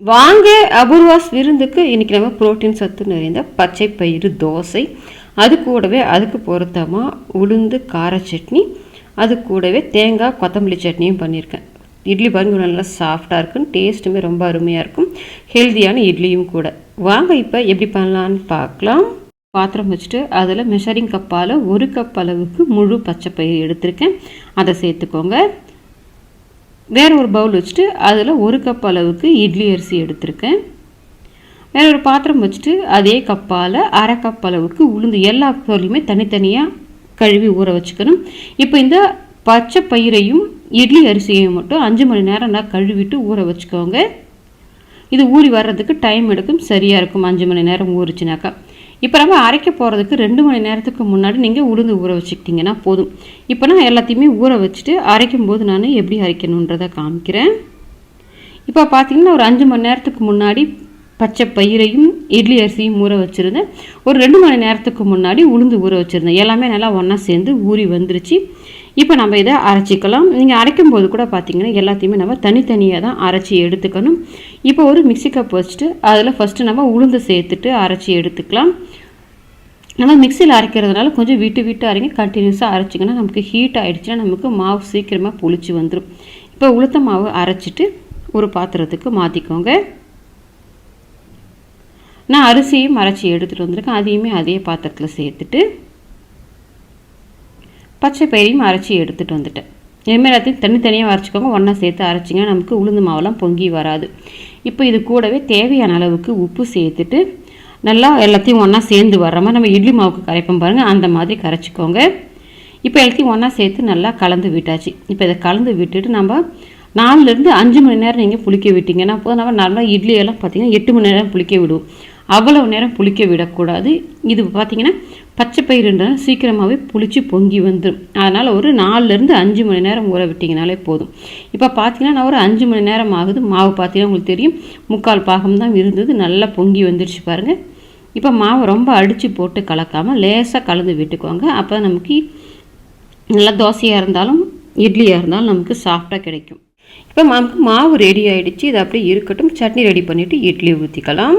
வாங்க அபூர்வாஸ் விருந்துக்கு இன்றைக்கி நம்ம புரோட்டீன் சத்து நிறைந்த பச்சை பயிறு தோசை அது கூடவே அதுக்கு பொருத்தமாக உளுந்து கார சட்னி அது கூடவே தேங்காய் கொத்தமல்லி சட்னியும் பண்ணியிருக்கேன். இட்லி பாருங்க நல்லா சாஃப்டாக இருக்கும் டேஸ்ட்டுமே ரொம்ப அருமையாக இருக்கும். ஹெல்த்தியான இட்லியும் கூட. வாங்க இப்போ எப்படி பண்ணலான்னு பார்க்கலாம். பாத்திரம் வச்சுட்டு அதில் மெஷரிங் கப்பால் ஒரு கப் அளவுக்கு முழு பச்சை பயிர் எடுத்திருக்கேன். அதை சேர்த்துக்கோங்க. வேற ஒரு பவுல் வச்சுட்டு அதில் ஒரு கப் அளவுக்கு இட்லி அரிசி எடுத்திருக்கேன். வேற ஒரு பாத்திரம் வச்சுட்டு அதே கப்பால் அரை கப் அளவுக்கு உளுந்து எல்லா பொருளையுமே தனித்தனியாக கழுவி ஊற வச்சுக்கணும். இப்போ இந்த பச்சை பயிரையும் இட்லி அரிசியையும் மட்டும் அஞ்சு மணி நேரம் நான் கழுவிட்டு ஊற வச்சுக்கோங்க. இது ஊறி வர்றதுக்கு டைம் எடுக்கும் சரியாக இருக்கும். அஞ்சு மணி நேரம் ஊறிச்சுனாக்கா. இப்போ நம்ம அரைக்க போகிறதுக்கு ரெண்டு மணி நேரத்துக்கு முன்னாடி நீங்கள் உளுந்து ஊற வச்சுக்கிட்டிங்கன்னா போதும். இப்போ நான் எல்லாத்தையுமே ஊற வச்சுட்டு அரைக்கும் போது நான் எப்படி அரைக்கணுன்றதை காமிக்கிறேன். இப்போ பார்த்தீங்கன்னா ஒரு அஞ்சு மணி நேரத்துக்கு முன்னாடி பச்சை பயிரையும் இட்லி அரிசியும் ஊற வச்சுருந்தேன். ஒரு ரெண்டு மணி நேரத்துக்கு முன்னாடி உளுந்து ஊற வச்சுருந்தேன். எல்லாமே நல்லா ஒன்றா சேர்ந்து ஊறி வந்துருச்சு. இப்போ நம்ம இதை அரைச்சிக்கலாம். நீங்கள் அரைக்கும் போது கூட பார்த்தீங்கன்னா எல்லாத்தையுமே நம்ம தனித்தனியாக தான் அரைச்சி எடுத்துக்கணும். இப்போ ஒரு மிக்சி கப் வச்சுட்டு அதில் ஃபஸ்ட்டு நம்ம உளுந்து சேர்த்துட்டு அரைச்சி எடுத்துக்கலாம். நம்ம மிக்சியில் அரைக்கிறதுனால கொஞ்சம் விட்டு விட்டு அரைங்க. கண்டினியூஸாக அரைச்சிங்கன்னா நமக்கு ஹீட் ஆகிடுச்சுன்னா நமக்கு மாவு சீக்கிரமாக புளிச்சு வந்துடும் இப்போ உளுத்த மாவு அரைச்சிட்டு ஒரு பாத்திரத்துக்கு மாற்றிக்கோங்க நான் அரிசியும் அரைச்சி எடுத்துகிட்டு வந்திருக்கேன். அதையுமே அதே பாத்திரத்தில் சேர்த்துட்டு பச்சை பயிரையும் அரைச்சி எடுத்துகிட்டு வந்துட்டேன். இனிமேல் எல்லாத்தையும் தனித்தனியாக அரைச்சிக்கோங்க. ஒன்றா சேர்த்து அரைச்சிங்கன்னா நமக்கு உளுந்து மாவெல்லாம் பொங்கி வராது. இப்போ இது கூடவே தேவையான அளவுக்கு உப்பு சேர்த்துட்டு நல்லா எல்லாத்தையும் ஒன்றா சேர்ந்து வர்ற மாதிரி நம்ம இட்லி மாவுக்கு கரைப்போம் பாருங்கள் அந்த மாதிரி கரைச்சிக்கோங்க. இப்போ எல்லாத்தையும் ஒன்றா சேர்த்து நல்லா கலந்து விட்டாச்சு. இப்போ இதை கலந்து விட்டுட்டு நம்ம நாலுலேருந்து அஞ்சு மணி நேரம் நீங்கள் புளிக்க விட்டீங்கன்னா போதும். நம்ம நார்மலாக இட்லி எல்லாம் பார்த்தீங்கன்னா எட்டு மணி நேரம் புளிக்க விடுவோம். அவ்வளவு நேரம் புளிக்க விடக்கூடாது. இது பார்த்திங்கன்னா பச்சை பயிறுன்றது சீக்கிரமாகவே புளிச்சு பொங்கி வந்துடும் அதனால் ஒரு நாலுலேருந்து அஞ்சு மணி நேரம் ஊற விட்டிங்கனாலே போதும். இப்போ பார்த்தீங்கன்னா நான் ஒரு அஞ்சு மணி நேரம் ஆகுது. மாவு பார்த்தீங்கன்னா உங்களுக்கு தெரியும். முக்கால் பாகம் தான் இருந்தது. நல்லா பொங்கி வந்துருச்சு பாருங்கள் இப்போ மாவு ரொம்ப அடித்து போட்டு கலக்காமல் லேசாக கலந்து விட்டுக்குவாங்க அப்போ நமக்கு நல்லா தோசையாக இருந்தாலும் இட்லியாக இருந்தாலும் நமக்கு சாஃப்டாக கிடைக்கும். இப்போ நமக்கு மாவு ரெடி ஆகிடுச்சு இது அப்படியே இருக்கட்டும். சட்னி ரெடி பண்ணிவிட்டு இட்லி ஊற்றிக்கலாம்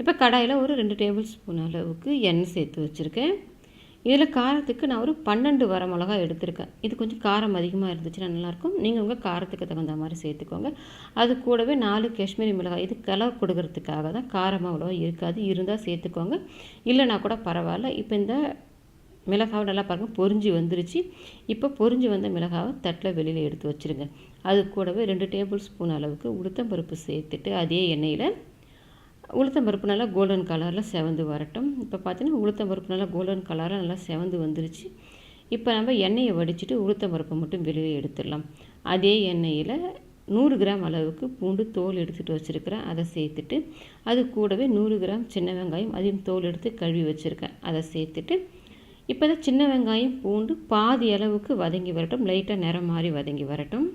இப்போ கடாயில் ஒரு ரெண்டு டேபிள் ஸ்பூன் அளவுக்கு எண்ணெய் சேர்த்து வச்சுருக்கேன். இதில் காரத்துக்கு நான் ஒரு பன்னெண்டு வர மிளகா எடுத்திருக்கேன். இது கொஞ்சம் காரம் அதிகமாக இருந்துச்சுன்னா நல்லாயிருக்கும். நீங்கள் உங்கள் காரத்துக்கு தகுந்த மாதிரி சேர்த்துக்கோங்க. அது கூடவே நாலு காஷ்மீரி மிளகாய் இது கலர் கொடுக்கறதுக்காக தான் காரமாக அவ்வளோவா இருக்காது. இருந்தால் சேர்த்துக்கோங்க. இல்லைனா கூட பரவாயில்ல. இப்போ இந்த மிளகாவை நல்லா பாருங்கள் பொறிஞ்சி வந்துருச்சு. இப்போ பொறிஞ்சி வந்த மிளகாவை தட்டில் வெளியில் எடுத்து வச்சுருங்க. அது கூடவே ரெண்டு டேபிள் ஸ்பூன் அளவுக்கு உளுத்தம்பருப்பு சேர்த்துட்டு அதே எண்ணெயில் உளுத்தம் பருப்பு நல்லா கோல்டன் கலரில் செவந்து வரட்டும். இப்போ பார்த்தீங்கன்னா உளுத்தம் பருப்பு நல்லா கோல்டன் கலரில் நல்லா செவந்து வந்துருச்சு. இப்போ நம்ம எண்ணெயை வடிச்சிட்டு உளுத்தம் பருப்பை மட்டும் வெளியே எடுத்துடலாம். அதே எண்ணெயில் நூறு கிராம் அளவுக்கு பூண்டு தோல் எடுத்துகிட்டு வச்சுருக்கிறேன். அதை சேர்த்துட்டு அது கூடவே நூறு கிராம் சின்ன வெங்காயம் அதையும் தோல் எடுத்து கழுவி வச்சுருக்கேன். அதை சேர்த்துட்டு இப்போ தான் சின்ன வெங்காயம் பூண்டு பாதி அளவுக்கு வதங்கி வரட்டும். லைட்டாக நிறம் மாறி வதங்கி வரட்டும்.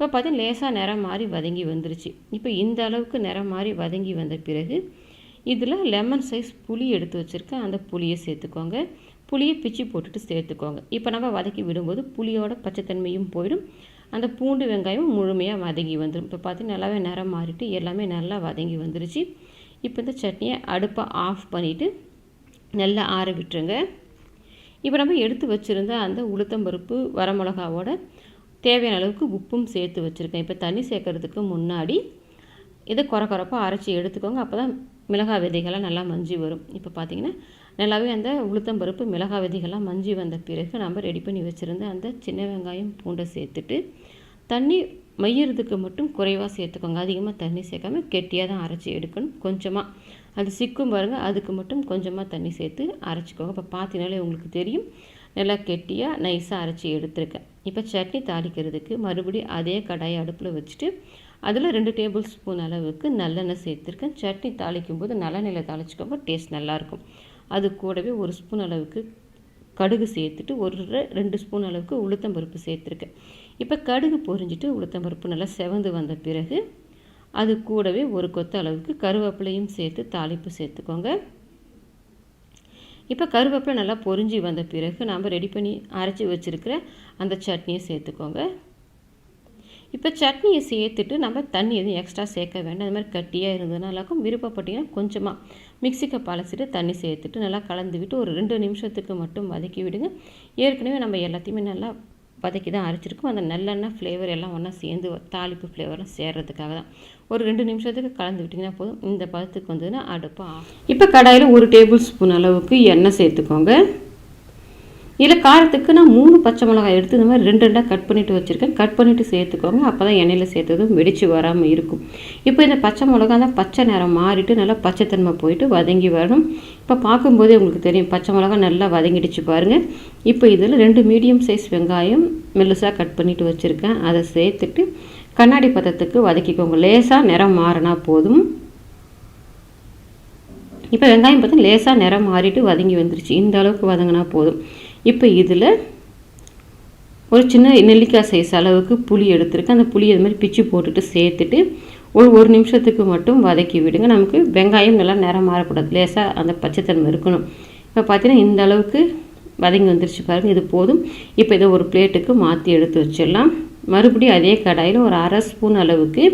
இப்போ பார்த்தீங்கன்னா லேசாக நிறம் மாறி வதங்கி வந்துருச்சு. இப்போ இந்த அளவுக்கு நிறம் மாறி வதங்கி வந்த பிறகு இதில் லெமன் சைஸ் புளி எடுத்து வச்சுருக்கேன். அந்த புளியை சேர்த்துக்கோங்க. புளியை பிச்சு போட்டுட்டு சேர்த்துக்கோங்க. இப்போ நம்ம வதக்கி விடும்போது புளியோட பச்சைத்தன்மையும் போயிடும். அந்த பூண்டு வெங்காயம் முழுமையாக வதங்கி வந்துடும் இப்போ பார்த்திங்கன்னா நல்லாவே நிறம் மாறிட்டு எல்லாமே நல்லா வதங்கி வந்துருச்சு. இப்போ இந்த சட்னியை அடுப்பை ஆஃப் பண்ணிவிட்டு நல்லா ஆற விட்டுருங்க. இப்போ நம்ம எடுத்து வச்சுருந்த அந்த உளுத்தம்பருப்பு வரமிளகாவோட தேவையான அளவுக்கு உப்பும் சேர்த்து வச்சுருக்கேன். இப்போ தண்ணி சேர்க்கறதுக்கு முன்னாடி இதை குறை குறைப்பாக அரைச்சி எடுத்துக்கோங்க. அப்போ தான் மிளகாய் விதைகள்லாம் நல்லா மஞ்சி வரும். இப்போ பார்த்திங்கன்னா நல்லாவே அந்த உளுத்தம் பருப்பு மிளகாய் விதைகள்லாம் மஞ்சி வந்த பிறகு நம்ம ரெடி பண்ணி வச்சுருந்த அந்த சின்ன வெங்காயம் பூண்டை சேர்த்துட்டு தண்ணி மையறதுக்கு மட்டும் குறைவாக சேர்த்துக்கோங்க. அதிகமாக தண்ணி சேர்க்காம கெட்டியாக தான் அரைச்சி எடுக்கணும். கொஞ்சமாக அது சிக்கும் பாருங்கள் அதுக்கு மட்டும் கொஞ்சமாக தண்ணி சேர்த்து அரைச்சிக்கோங்க. இப்போ பார்த்தீங்கனாலே உங்களுக்கு தெரியும். நல்லா கெட்டியாக நைஸாக அரைச்சி எடுத்துருக்கேன். இப்போ சட்னி தாளிக்கிறதுக்கு மறுபடியும் அதே கடாயை அடுப்பில் வச்சுட்டு அதில் ரெண்டு டேபிள் ஸ்பூன் அளவுக்கு நல்லெண்ணெய் சேர்த்துருக்கேன். சட்னி தாளிக்கும் போது நல்லெண்ணெயில் தாளிச்சிக்கோங்க டேஸ்ட் நல்லாயிருக்கும் அது கூடவே ஒரு ஸ்பூன் அளவுக்கு கடுகு சேர்த்துட்டு ஒரு ரெண்டு ஸ்பூன் அளவுக்கு உளுத்தம்பருப்பு சேர்த்துருக்கேன். இப்போ கடுகு பொரிஞ்சிட்டு உளுத்தம்பருப்பு நல்லா செவந்து வந்த பிறகு அது கூடவே ஒரு கொத்த அளவுக்கு கருவேப்பிலையும் சேர்த்து தாளிப்பு சேர்த்துக்கோங்க. இப்போ கருவேப்பிலை நல்லா பொறிஞ்சி வந்த பிறகு நாம் ரெடி பண்ணி அரைச்சி வச்சுருக்கிற அந்த சட்னியை சேர்த்துக்கோங்க. இப்போ சட்னியை சேர்த்துட்டு நம்ம தண்ணி எதுவும் எக்ஸ்ட்ரா சேர்க்க வேண்டாம். அது மாதிரி கட்டியாக இருந்ததுனாலக்கும் விருப்பப்பட்டீங்கன்னா கொஞ்சமாக மிக்சிக்கு பழசிட்டு தண்ணி சேர்த்துட்டு நல்லா கலந்து விட்டு ஒரு ரெண்டு நிமிஷத்துக்கு மட்டும் வதக்கி விடுங்க. ஏற்கனவே நம்ம எல்லாத்தையுமே நல்லா வதக்கி தான் அரைச்சிருக்கோம். அந்த நல்லெண்ணெய் ஃப்ளேவர் எல்லாம் ஒன்றா சேர்ந்து தாளிப்பு ஃப்ளேவர்லாம் சேர்றதுக்காக தான். ஒரு ரெண்டு நிமிஷத்துக்கு கலந்து விட்டிங்கன்னா போதும். இந்த பதத்துக்கு வந்ததுன்னா அடுப்பு இப்போ கடாயில் ஒரு டேபிள் ஸ்பூன் அளவுக்கு எண்ணெய் சேர்த்துக்கோங்க. இதில் காரத்துக்கு நான் மூணு பச்சை மிளகாய் எடுத்து இந்த மாதிரி ரெண்டு ரெண்டாக கட் பண்ணிவிட்டு வச்சுருக்கேன். கட் பண்ணிவிட்டு சேர்த்துக்கோங்க. அப்போ தான் எண்ணெயில் சேர்த்ததும் வெடிச்சு வராமல் இருக்கும். இப்போ இந்த பச்சை மிளகா தான் பச்சை நிறம் மாறிட்டு நல்லா பச்சைத்தன்மை போயிட்டு வதங்கி வரணும். இப்போ பார்க்கும்போதே உங்களுக்கு தெரியும். பச்சை மிளகா நல்லா வதங்கிடுச்சு பாருங்கள் இப்போ இதில் ரெண்டு மீடியம் சைஸ் வெங்காயம் மெல்லுசாக கட் பண்ணிட்டு வச்சுருக்கேன். அதை சேர்த்துட்டு கண்ணாடி பதத்துக்கு வதக்கிக்கோங்க. லேசாக நிறம் மாறினா போதும். இப்போ வெங்காயம் பார்த்தா லேசாக நிறம் மாறிட்டு வதங்கி வந்துருச்சு. இந்த அளவுக்கு வதங்கினா போதும். இப்போ இதில் ஒரு சின்ன நெல்லிக்காய் சைஸ் அளவுக்கு புளி எடுத்துருக்கேன். அந்த புளி அது மாதிரி பிச்சு போட்டுட்டு சேர்த்துட்டு ஒரு ஒரு நிமிஷத்துக்கு மட்டும் வதக்கி விடுங்க. நமக்கு வெங்காயம் நல்லா நிறம் மாறக்கூடாது. லேசாக அந்த பச்சைத்தன்மை இருக்கணும். இப்போ பார்த்தீங்கன்னா இந்த அளவுக்கு வதங்கி வந்துருச்சு பாருங்கள் இது போதும். இப்போ இதை ஒரு பிளேட்டுக்கு மாற்றி எடுத்து வச்சிடலாம். மறுபடியும் அதே கடாயில் ஒரு அரை ஸ்பூன் அளவுக்கு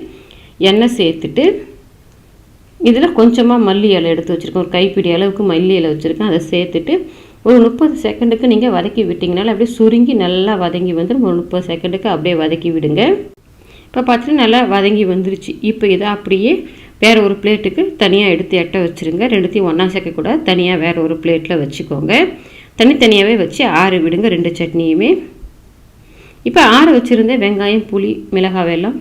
எண்ணெய் சேர்த்துட்டு இதில் கொஞ்சமாக மல்லி இலை எடுத்து வச்சுருக்கேன். ஒரு கைப்பிடி அளவுக்கு மல்லி இலை வச்சுருக்கேன். அதை சேர்த்துட்டு ஒரு முப்பது செகண்டுக்கு நீங்கள் வதக்கி விட்டிங்கனால அப்படியே சுருங்கி நல்லா வதங்கி வந்துடும் ஒரு முப்பது செகண்டுக்கு அப்படியே வதக்கி விடுங்க. இப்போ பார்த்தீங்கன்னா நல்லா வதங்கி வந்துருச்சு. இப்போ இதை அப்படியே வேறு ஒரு பிளேட்டுக்கு தனியாக எடுத்து எட்ட வச்சுருங்க. ரெண்டுத்தையும் ஒன்றா சேர்க்கக்கூடாது தனியாக வேறு ஒரு பிளேட்டில் வச்சுக்கோங்க. தனித்தனியாகவே வச்சு ஆற விடுங்க ரெண்டு சட்னியுமே. இப்போ ஆற வச்சுருந்த வெங்காயம் புளி மிளகாவெல்லாம்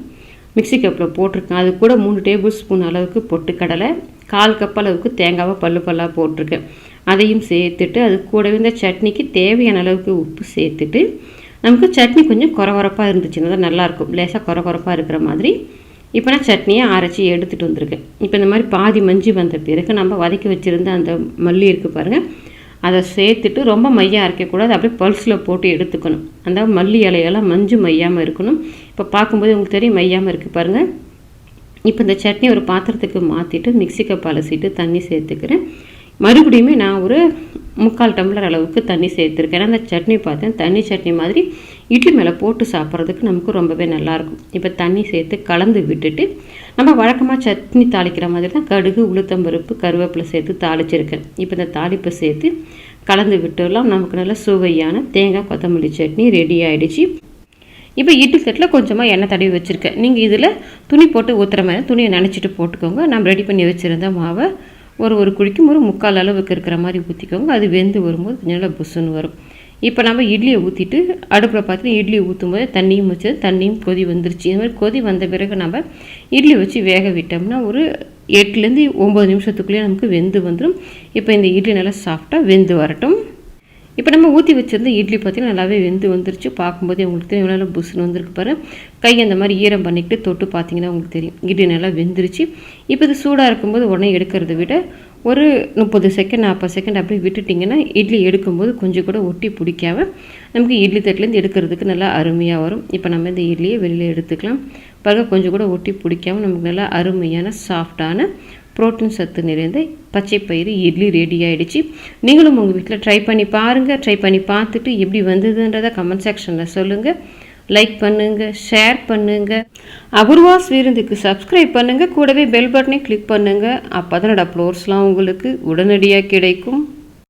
மிக்சி மிக்ஸி கப்பில் போட்டிருக்கேன். அது கூட மூணு டேபிள் ஸ்பூன் அளவுக்கு பொட்டுக்கடலை கால் கப் அளவுக்கு தேங்காவை பல்லு பல்லாக போட்டிருக்கேன். அதையும் சேர்த்துட்டு அது கூடவே இந்த சட்னிக்கு தேவையான அளவுக்கு உப்பு சேர்த்துட்டு நமக்கு சட்னி கொஞ்சம் குறவரப்பாக இருந்துச்சுன்னா தான் நல்லாயிருக்கும். லேசாக குறவரப்பாக இருக்கிற மாதிரி. இப்போ நான் சட்னியை அரைச்சி எடுத்துகிட்டு வந்திருக்கேன். இப்போ இந்த மாதிரி பாதி மஞ்சி வந்த பிறகு நம்ம வதக்கி வச்சுருந்த அந்த மல்லி இருக்குது பாருங்கள் அதை சேர்த்துட்டு ரொம்ப மையாக அரைக்கக்கூடாது அப்படியே பல்ஸில் போட்டு எடுத்துக்கணும். அந்த மல்லி இலையெல்லாம் மஞ்சு மையாமல் இருக்கணும். இப்போ பார்க்கும்போது உங்களுக்கு தெரியும் மையாமல் இருக்குது பாருங்கள் இப்போ இந்த சட்னி ஒரு பாத்திரத்துக்கு மாற்றிட்டு மிக்ஸி கப் அலசிட்டு தண்ணி சேர்த்துக்கிறேன். மறுபடியுமே நான் ஒரு முக்கால் டம்ளர் அளவுக்கு தண்ணி சேர்த்துருக்கேன். அந்த சட்னி பார்த்தேன். தண்ணி சட்னி மாதிரி இட்லி மேலே போட்டு சாப்பிட்றதுக்கு நமக்கு ரொம்பவே நல்லாயிருக்கும். இப்போ தண்ணி சேர்த்து கலந்து விட்டுட்டு நம்ம வழக்கமாக சட்னி தாளிக்கிற மாதிரி தான் கடுகு உளுத்தம்பருப்பு கருவேப்பிலை சேர்த்து தாளிச்சிருக்கேன். இப்போ இந்த தாளிப்பை சேர்த்து கலந்து விட்டுலாம் நமக்கு நல்ல சுவையான தேங்காய் கொத்தமல்லி சட்னி ரெடி ஆகிடுச்சு இப்போ இட்லி தட்டில் கொஞ்சமாக எண்ணெய் தடவி வச்சுருக்கேன். நீங்கள் இதில் துணி போட்டு ஊற்றுற மாதிரி துணியை நினச்சிட்டு போட்டுக்கோங்க. நம்ம ரெடி பண்ணி வச்சுருந்த மாவை ஒரு ஒரு குழிக்கும் ஒரு முக்கால் அளவுக்கு இருக்கிற மாதிரி ஊற்றிக்கோங்க அது வெந்து வரும்போது கொஞ்சம் நல்லா புஷ்ஷுன்னு வரும். இப்போ நம்ம இட்லியை ஊற்றிட்டு அடுப்பில் பார்த்துட்டு இட்லி ஊற்றும் போது தண்ணியும் வச்சு தண்ணியும் கொதி வந்துருச்சு. இது மாதிரி கொதி வந்த பிறகு நம்ம இட்லி வச்சு வேக விட்டோம்னா ஒரு எட்டுலேருந்து ஒம்பது நிமிஷத்துக்குள்ளேயே நமக்கு வெந்து வந்துடும் இப்போ இந்த இட்லி நல்லா சாஃப்டாக வெந்து வரட்டும். இப்போ நம்ம ஊற்றி வச்சுருந்த இட்லி பார்த்தீங்கன்னா நல்லாவே வெந்து வந்துருச்சு. பார்க்கும்போதே உங்களுக்கு தெரியும் நல்லா புஷ்னு வந்திருக்கு பாரு. கை அந்த மாதிரி ஈரம் பண்ணிக்கிட்டு தொட்டு பார்த்தீங்கன்னா உங்களுக்கு தெரியும். இட்லி நல்லா வெந்துருச்சு. இப்போ இது சூடாக இருக்கும்போது உடனே எடுக்கிறத விட ஒரு முப்பது செகண்ட் நாற்பது செகண்ட் அப்படியே விட்டுட்டிங்கன்னா இட்லி எடுக்கும்போது கொஞ்சம் கூட ஒட்டி பிடிக்காம நமக்கு இட்லி தட்டிலேருந்து எடுக்கிறதுக்கு நல்லா அருமையாக வரும். இப்போ நம்ம இந்த இட்லியை வெளியில் எடுத்துக்கலாம். பிறகு கொஞ்சம் கூட ஒட்டி பிடிக்காம நமக்கு நல்லா அருமையான சாஃப்டான புரோட்டீன் சத்து நிறைந்த பச்சை பயிறு இட்லி ரெடி ஆகிடுச்சு நீங்களும் உங்கள் வீட்டில் ட்ரை பண்ணி பாருங்கள் ட்ரை பண்ணி பார்த்துட்டு எப்படி வந்ததுன்றதை கமெண்ட் செக்ஷனில் சொல்லுங்கள் லைக் பண்ணுங்கள் ஷேர் பண்ணுங்கள் அபூர்வாஸ் விருந்துக்கு சப்ஸ்கிரைப் பண்ணுங்கள் கூடவே பெல் பட்டனை கிளிக் பண்ணுங்கள் அப்போ தான் அப்லோட்ஸ்லாம் உங்களுக்கு உடனடியாக கிடைக்கும்.